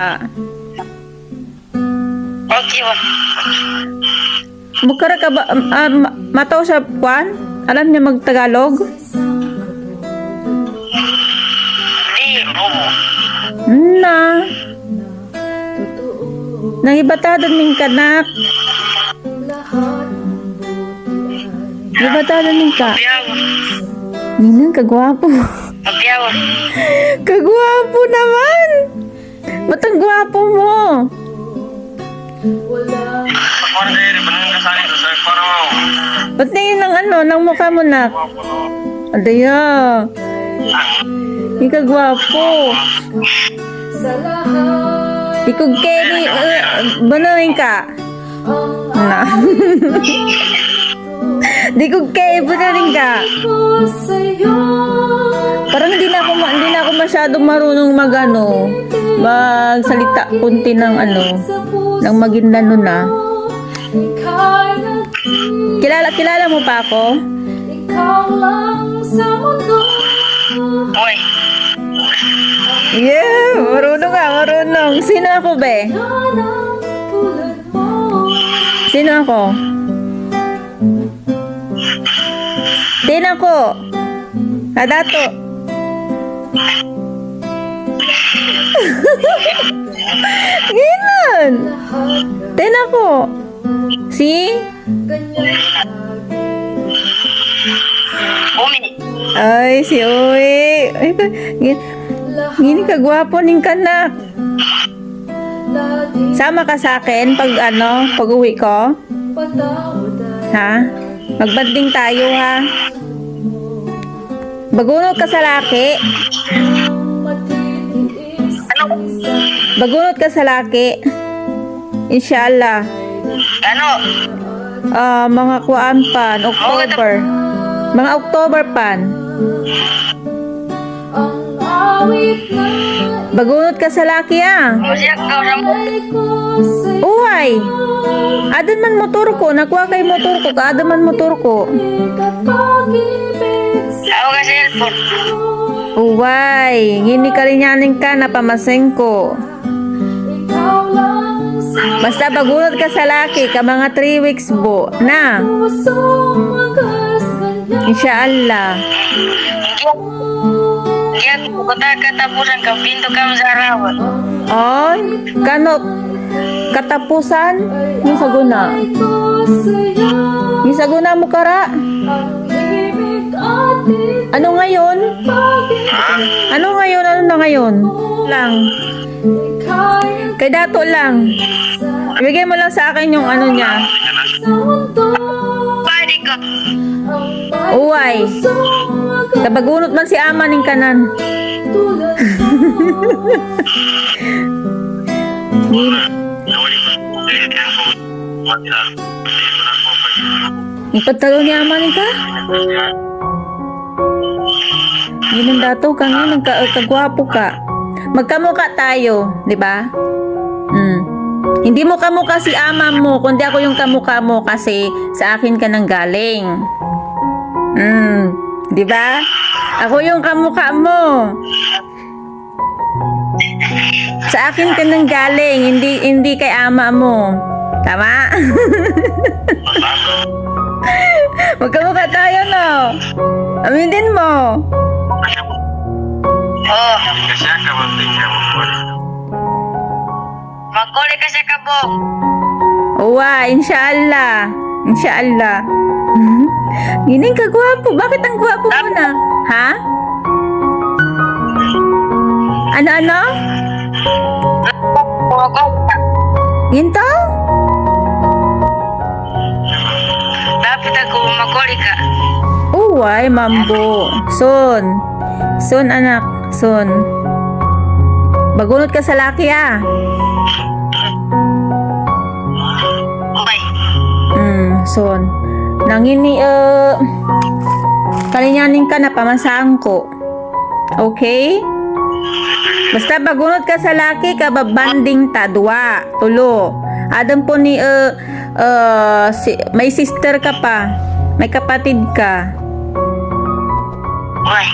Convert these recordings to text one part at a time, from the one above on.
Ah. Okay ba? Bukara ka ba, ma- mataw sa kwan? Alam niya mag-Tagalog? Di, bobo. Na. Nangibatadon ning kanak. Gibatadon ning ka. Ninang kagwapo. Kagwapo naman. Ba't ang gwapo mo? Ba't na yun ang ano, ng mukha mo na? Adaya. Hindi ka gwapo. Ikaw Kenny, uh, banayin ka. Na. Di ko kay, banayin ka. Parang hindi na ako, hindi na ako masyadong marunong magano, magsalita kunti ng ano, ng Maguindano na. Kilala, kilala mo pa ako? Uy, Yeah, marunong ka, marunong. Sino ako, be? Sino ako? Din ako. Kadato. Ginan. Din ako. Si? umi. Ay, si Uy. Ay, gin- Gini ka gwapo ning kanak. Sama ka sa akin pag ano, pag uwi ko? Ha? Magbanding tayo ha. Bagunot ka sa laki. Bagunot ka sa laki. Inshallah. Ano? Ah, mga kuan pan, October. Mga October pan. Bagunot ka sa laki ah. Masyak ka. Uway. Adan man motor ko, nakuha kay motor ko, kaadan man motor ko. Ako ka cellphone. Uway, ngini ka na pamaseng ko. Basta bagunot ka sa laki, ka mga 3 weeks bo, na. Inshallah. Kaya ko katapusan ka, pinto ka sa arawan. Oy, kano katapusan ni saguna. Ni saguna mo kara. Ano ngayon? Ano ngayon? Ano na ngayon? Lang. Kay dato lang. Ibigay mo lang sa akin yung ano niya. Pwede ka. Uway. Tabagunot man si ama ning kanan. Ipatalo ni ama ning ka? Yun ang dato ka nga, nagka, kagwapo ka. Magkamukha tayo, di ba? Mm. Hindi mo kamukha si ama mo, kundi ako yung kamukha mo kasi sa akin ka nang galing. Mm. Di ba? Ako yung kamukha mo. Sa akin ka nang galing, hindi hindi kay ama mo. Tama? Magkamukha tayo, no? Aminin mo. Oo. Magkuli ka sa kabong. Uwa, inshallah. Inshallah. Gining ka gwapo. Bakit ang gwapo mo na? Ha? Ano-ano? Magkuli ka. Ginto? Dapat ako magkuli ka. Uway, mambo. Son. Son, anak. Son. Bagunot ka sa laki, ah. Bye. Hmm, son. Nangini, uh, kalinyanin ka na pamasahan ko. Okay? Basta bagunot ka sa laki, kababanding ta, dua, tulo. Adam po ni, uh, uh, si, may sister ka pa. May kapatid ka. Uy.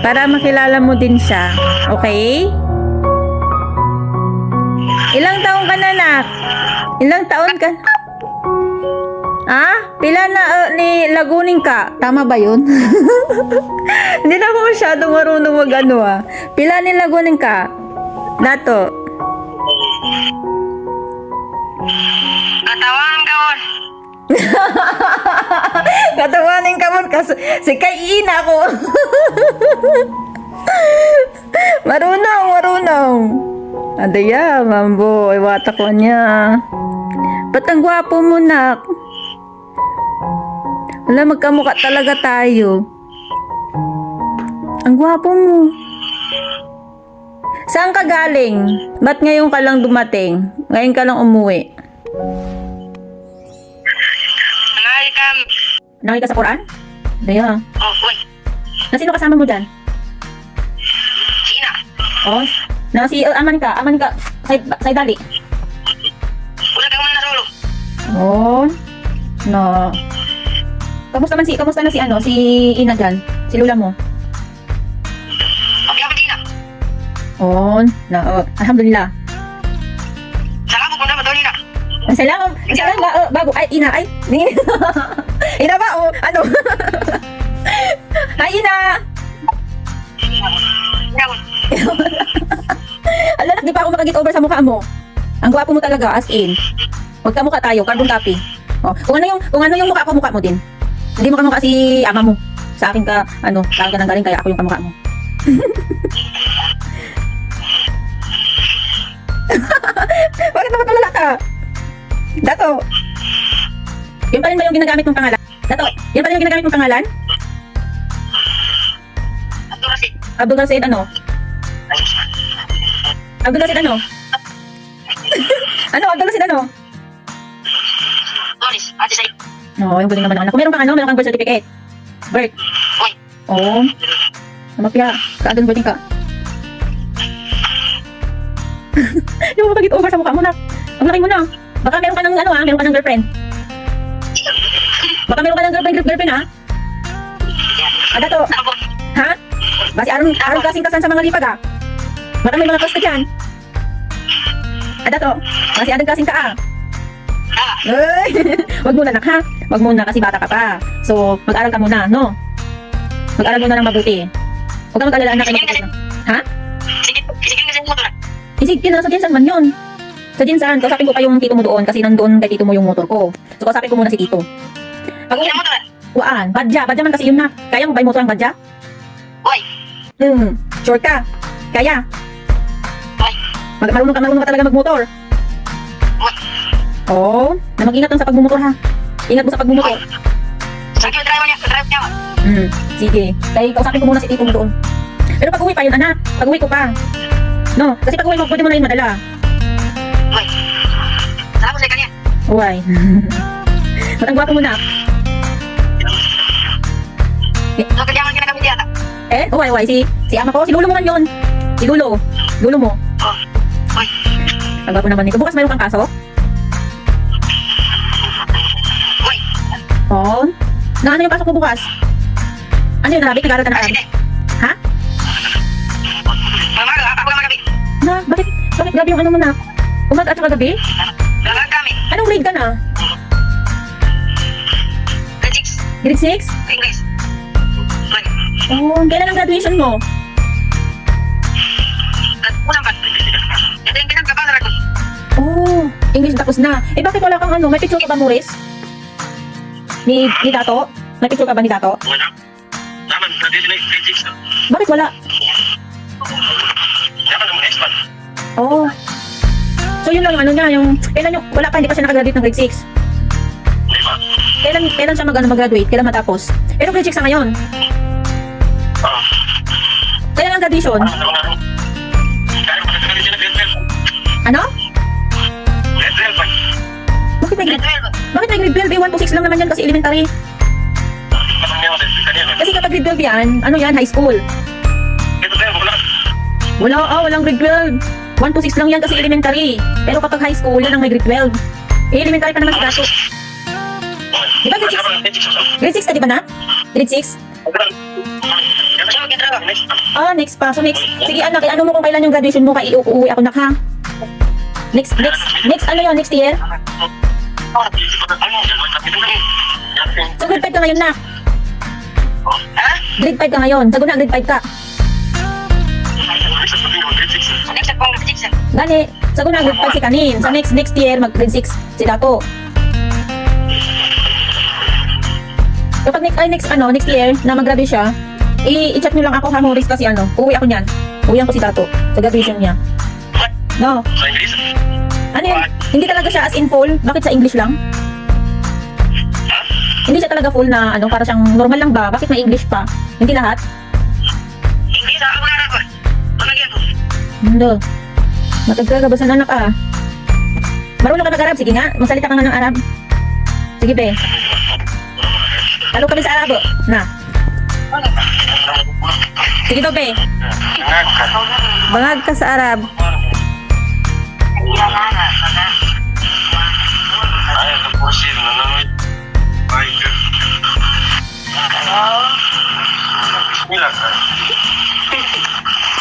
Para makilala mo din siya. Okay? Ilang taon ka na, nak? Ilang taon ka? Ah? Pila na uh, ni laguning ka? Tama ba yun? Hindi na ako masyadong marunong mag ano ah. Pila ni laguning ka? Dato. Katawan ka on. Katawanin ka mo kasi si kay ina ko. marunong, marunong. Adaya, mambo, iwata ko niya. Ba't ang gwapo mo, nak? Wala, magkamukha talaga tayo. Ang gwapo mo. Saan ka galing? Ba't ngayon ka lang dumating? Ngayon ka lang umuwi? Nakita sa Quran? Daya. Oh, uy. Na sino kasama mo dyan? Sina. Oh, na si uh, aman ka, aman ka, say, say dali. Wala ka man narulo. Oh, no. Kamusta man si, kamusta na si ano, si Ina dyan? Si Lula mo? Okay, ako Sina. Oh, na, oh, alhamdulillah. Salamat po na madali na. Salamat, salamat, oh, bago, ay, Ina, ay. Ina ba, oh, ano? Hi, Ina! Yawan. Ala, di pa ako makagit over sa mukha mo. Ang gwapo mo talaga, as in. Huwag ka mukha tayo, carbon copy. Oh, kung ano yung, kung ano yung mukha ko, mukha mo din. Hindi mo kamukha si ama mo. Sa akin ka, ano, sa akin ka nang galing, kaya ako yung kamukha mo. Bakit naman tulala ka? Dato. Yun pa rin ba yung ginagamit mong pangalan? Dato, yun pa rin yung ginagamit mong pangalan? Na si. Abdul Rashid ano? Abdul Rashid ano? ano, Abdul Rashid ano? Doris. Ate say. No, yung galing naman ng anak ko. Meron kang ano, meron kang birth certificate. Birth. Uy. Oo. Oh. Namapya. Kaagad birthing ka. yung mapagit over sa mukha mo na. Ang laki mo na. Baka meron ka ng ano ah, meron ka ng girlfriend. Baka meron ka ng girlfriend, girlfriend ha? Ada to. Ha? Basi aron aron kasing kasan sa mga lipag ha. Baka may mga crush ka dyan. Ada to. Basi aron kasing ka. Ah. Ay! Wag muna nak ha. Wag muna kasi bata ka pa. So, mag-aral ka muna, no? Mag-aral muna ng mabuti. Huwag ka mag-alala anak. Ha? Sige. Sige kasi mo. Isig, nasa Jinsan man yun. Sa Jinsan, kausapin ko pa yung tito mo doon kasi nandoon kay tito mo yung motor ko. So, kausapin ko muna si tito. Pag Sino mo to na? uwaan, badya, badya man kasi yun na. Kaya mo ba yung motor ang badya? Uy. Hmm, sure ka. Kaya. Uy. Mag marunong ka, marunong ka talaga magmotor. Uy. Oo, na mag-ingat lang sa pagmumotor ha. Ingat mo sa pagmumotor. Sige, drive niya. Drive niya. Hmm, sige. Kaya kausapin ko muna si tito mo doon. Pero pag uwi pa yun, anak. Pag uwi ko pa. No, kasi pag uwi mo, pwede mo na yun madala. Uy. Salamat sa kanya. Uway. Ba't ang gwapo mo na? So, kaya ang ginagamit yata. Eh, uway, uway. Si, si ama ko, si Lulo mo man yun. Si Lulo. Lulo mo. Oh. Uy. Ang gwapo naman nito. Bukas mayroon kang kaso? Uy. Oo. Na ano yung pasok ko bukas? Ano yun, Rabi? Nag-aaral ka na Rabi? President. Ha? Mamaga. Ako lang magabi. Na, bakit? Bakit grabe yung ano mo na? Umaga at saka gabi? Gagang kami. Anong grade ka na? Grade 6. Grade 6? English. Oo, kailan ang graduation mo? At unang bat. Ito yung pinagkabala ko. Oo, English tapos na. Eh bakit wala kang ano? May picture ka ba, Maurice? Ni, ni Dato? May picture ka ba ni Dato? Wala. Naman, graduation na 6 na. Bakit wala? Yaman naman expert. Oo. So yun lang yung ano niya, yung, kailan yung, wala pa, hindi pa siya nakagraduate ng grade 6. Di ba? Kailan, kailan siya mag, ano, mag-graduate? Kailan matapos? Pero grade 6 na ngayon. 12 ba? Bakit may Grade grade, 12. bakit may grade 12? Eh, 1 to 6 lang naman yan kasi elementary. Kanina. Kasi kapag grade 12 yan, ano yan, high school. Grade 12, wala. Ah, walang grade 12. 1 to 6 lang yan kasi elementary. Pero kapag high school, yan ang may grade 12. Eh, elementary pa naman si Dato. Di ba grade 6? Grade 6 ako. Grade 6 ka, di ba na? Grade 6? Mag-trabaho. Ah, next pa. So next, sige anak, ano mo kung kailan yung graduation mo, kaya uuwi ako nak ha? Next, next, next, ano yun? Next year? So, grade 5 ka ngayon na. Ha? Grade 5 ka ngayon. Sagot na, grade 5 ka. Next, mo, grade six. Next sa pang six. Gani, sagot na, grade 5 si Kanin. Sa next, next year, mag grade 6 si Dato. Kapag next, ay next, ano, next year, na mag-graduate siya, i-chat nyo lang ako ha, Maurice, kasi ano, uwi ako niyan. Uwihan ko si Dato sa graduation niya. No, Sa English? ano yun? Hindi talaga siya as in full. Bakit sa English lang? Hindi siya talaga full na ano, para siyang normal lang ba? Bakit may English pa? Hindi lahat? Hindi sa ako na ako. Palagyan ko. Hindi. Matagkagabasan anak ah. Marunong ka mag-Arab? Sige nga, magsalita ka nga ng Arab. Sige be. Talo kami sa Arabo. Na. Sige daw be. Bangag ka sa Arab.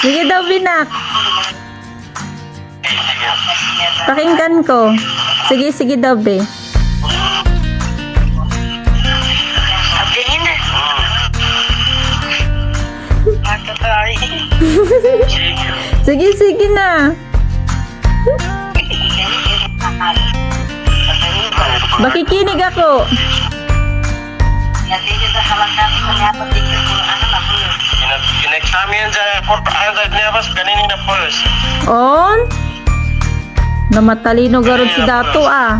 Sige daw binak. Pakinggan ko. Sige, sige daw be. Sige. Sige, na. Makikinig ako. Natigil sa po. In-examine sa pas kaninin na first. On? Na matalino garod si Dato ah.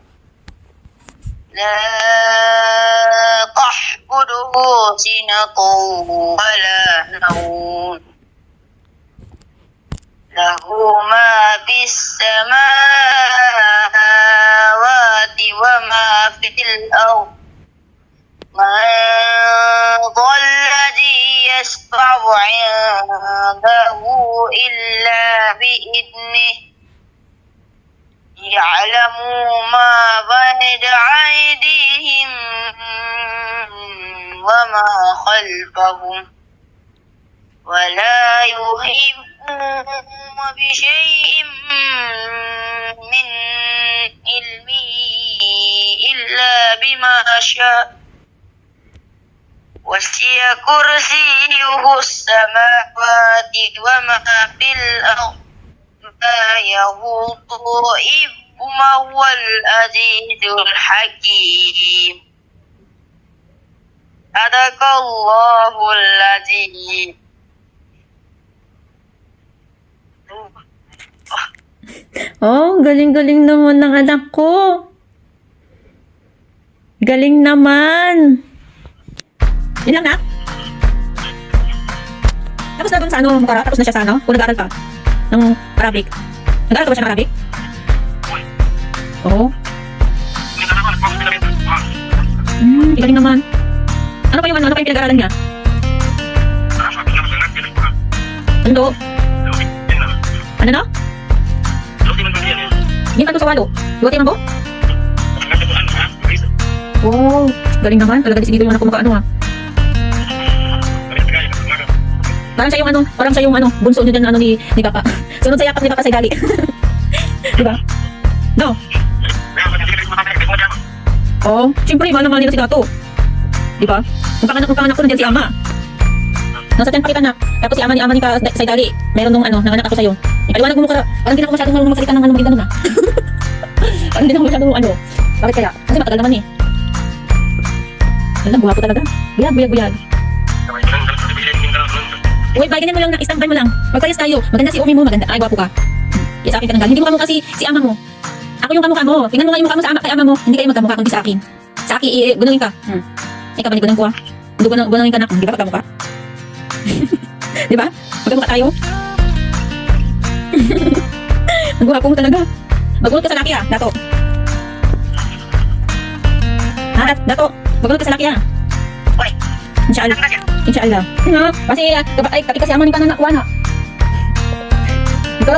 لا تحفظه سنة ولا نوم. له ما في السماوات وما في الأرض. من ذا الذي يشفع عنده إلا بإذنه. يعلم ما بين أيديهم وما خلفهم ولا يحيطون بشيء من علمه إلا بما شاء وسع كرسيه السماوات وما في الأرض ما يغوط إبما هو العزيز الحكيم صدق الله العظيم Oh, galing-galing naman ng anak ko. Galing naman. Yun lang na. Tapos na dun sa ano, Mukara? Tapos na siya sa ano? Kung nag-aaral pa? Ng Arabic. Nag-aaral ka ba siya ng Arabic? Oo. Hindi. Hmm, galing naman. Ano pa yung ano? Ano pa yung pinag-aaralan niya? Ano do? Ano na? Eh? Yung kanto sa walo. Luwati man po? Oo. Galing naman. Talaga disidido yung anak ko maka ano ha. Parang siya yung ano, parang siya yung ano, bunso din ano ni, ni Papa. Sunod sa yakap ni Papa sa gali. Di ba? No? Oo. Siyempre, mahal na mahal nila si Gato. Di ba? Yung panganak, yung panganak ko nandiyan si Ama. Nasa tiyan pa kita na. Tapos si Ama ni Ama ni ka sa gali. Meron nung ano, nanganak ako sa'yo. Ipaliwanag mo ka, parang hindi na ako masyadong marunong magsalita ng ano, maging ganun ha. parang hindi na ako masyadong ano. Bakit kaya? Kasi matagal naman eh. Alam, buha ko talaga. Buyag, buyag, buyag. Uy, ba, ganyan mo lang na, stand by mo lang. Magpayas tayo. Maganda si Umi mo, maganda. Ay, gwapo ka. Sa akin ka nang galing. Hindi mo kamukha si, si ama mo. Ako yung kamukha mo. Tingnan mo nga yung mukha mo sa ama, kay ama mo. Hindi kayo magkamukha kundi sa akin. Sa akin, eh, gunungin ka. Hmm. Ikaw ba, gunung ko ah. Gunung, gunungin ka na. Di ba pagkamukha? Di ba? Magkamukha tayo. Nagwapo mo talaga. Magunod ka sa laki ah, dato. Ha, Dat- dato. Magunod ka sa laki ah. Ka siya? Inshallah. Ha? Kasi, uh, ay, kasi kasi amanin ka na nakuha na. Ikaw,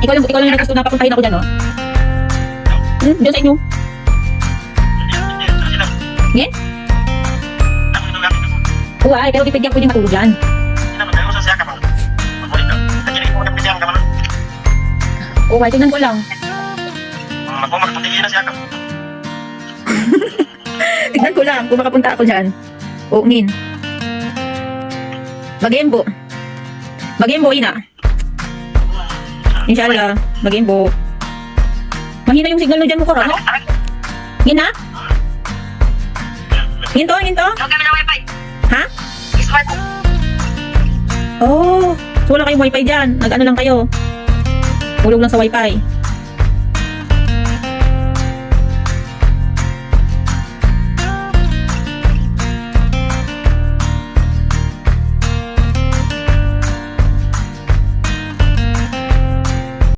ikaw lang, ikaw lang gusto na papuntahin ako dyan, no? Hmm, dyan sa inyo. Oo, ay, pero di pwede ako pwede matulog dyan. Ay, tingnan ko lang. Tingnan ko lang kung makapunta ako dyan. Min. Magembo. Magembo, ina. Inshallah. Magembo. Mahina yung signal no dyan mo ko, no? Gina? Ginto, ginto? Huwag kami ng wifi. Ha? Smart. Oh, so wala kayong wifi dyan. Nag-ano lang kayo. Hulog lang sa wifi.